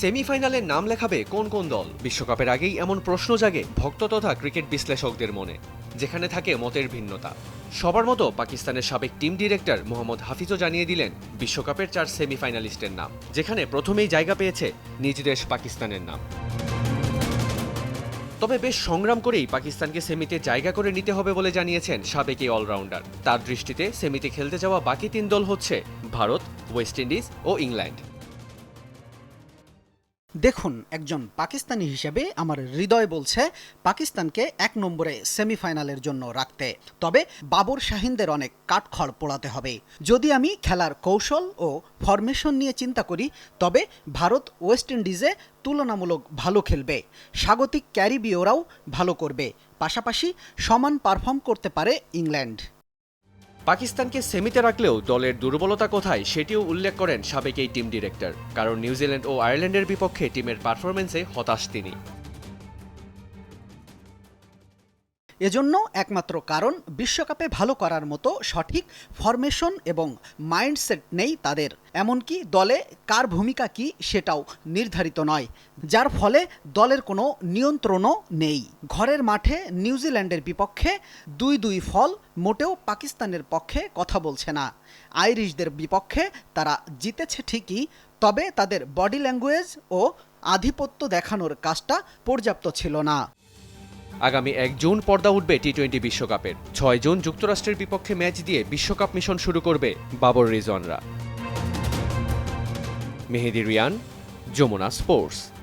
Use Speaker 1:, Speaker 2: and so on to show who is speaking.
Speaker 1: সেমিফাইনালে নাম লেখাবে কোন কোন দল? বিশ্বকাপের আগেই এমন প্রশ্ন জাগে ভক্ত তথা ক্রিকেট বিশ্লেষকদের মনে, যেখানে থাকে মতের ভিন্নতা। সবার মতো পাকিস্তানের সাবেক টিম ডিরেক্টর মোহাম্মদ হাফিজও জানিয়ে দিলেন, বিশ্বকাপের চার সেমিফাইনালিস্টের নাম, যেখানে প্রথমেই জায়গা পেয়েছে নিজ দেশ পাকিস্তানের নাম। তবে বেশ সংগ্রাম করেই পাকিস্তানকে সেমিতে জায়গা করে নিতে হবে বলে জানিয়েছেন সাবেক এই অলরাউন্ডার। তার দৃষ্টিতে সেমিতে খেলতে যাওয়া বাকি তিন দল হচ্ছে ভারত, ওয়েস্ট ইন্ডিজ ও ইংল্যান্ড।
Speaker 2: দেখুন, একজন পাকিস্তানি হিসেবে আমার হৃদয় বলছে পাকিস্তানকে এক নম্বরে সেমিফাইনালের জন্য রাখতে। তবে বাবর শাহিনদের অনেক কাঠখড় পোড়াতে হবে। যদি আমি খেলার কৌশল ও ফরমেশন নিয়ে চিন্তা করি, তবে ভারত ওয়েস্ট ইন্ডিজে তুলনামূলক ভালো খেলবে। স্বাগতিক ক্যারিবীয়রাও ভালো করবে। পাশাপাশি সমান পারফর্ম করতে পারে ইংল্যান্ড।
Speaker 1: পাকিস্তানকে সেমিতে রাখলেও দলের দুর্বলতা কোথায় সেটিও উল্লেখ করেন সাবেক এই টিম ডিরেক্টর, কারণ নিউজিল্যান্ড ও আয়ারল্যান্ডের বিপক্ষে টিমের পারফরমেন্সে হতাশ তিনি।
Speaker 2: এজন্য একমাত্র কারণ বিশ্বকাপে ভালো করার মতো সঠিক ফরমেশন এবং মাইন্ডসেট নেই তাদের। এমনকি দলে কার ভূমিকা কি সেটাও নির্ধারিত নয়, যার ফলে দলের কোনো নিয়ন্ত্রণও নেই। ঘরের মাঠে নিউজিল্যান্ডের বিপক্ষে দুই দুই ফল মোটেও পাকিস্তানের পক্ষে কথা বলছে না। আইরিশদের বিপক্ষে তারা জিতেছে ঠিকই, তবে তাদের বডি ল্যাঙ্গুয়েজ ও আধিপত্য দেখানোর কাজটা পর্যাপ্ত ছিল না।
Speaker 1: আগামী এক জুন পর্দা উঠবে টি টোয়েন্টি বিশ্বকাপের। ছয় জুন যুক্তরাষ্ট্রের বিপক্ষে ম্যাচ দিয়ে বিশ্বকাপ মিশন শুরু করবে বাবর রিজনরা মেহেদি রিয়ান, যমুনা স্পোর্টস।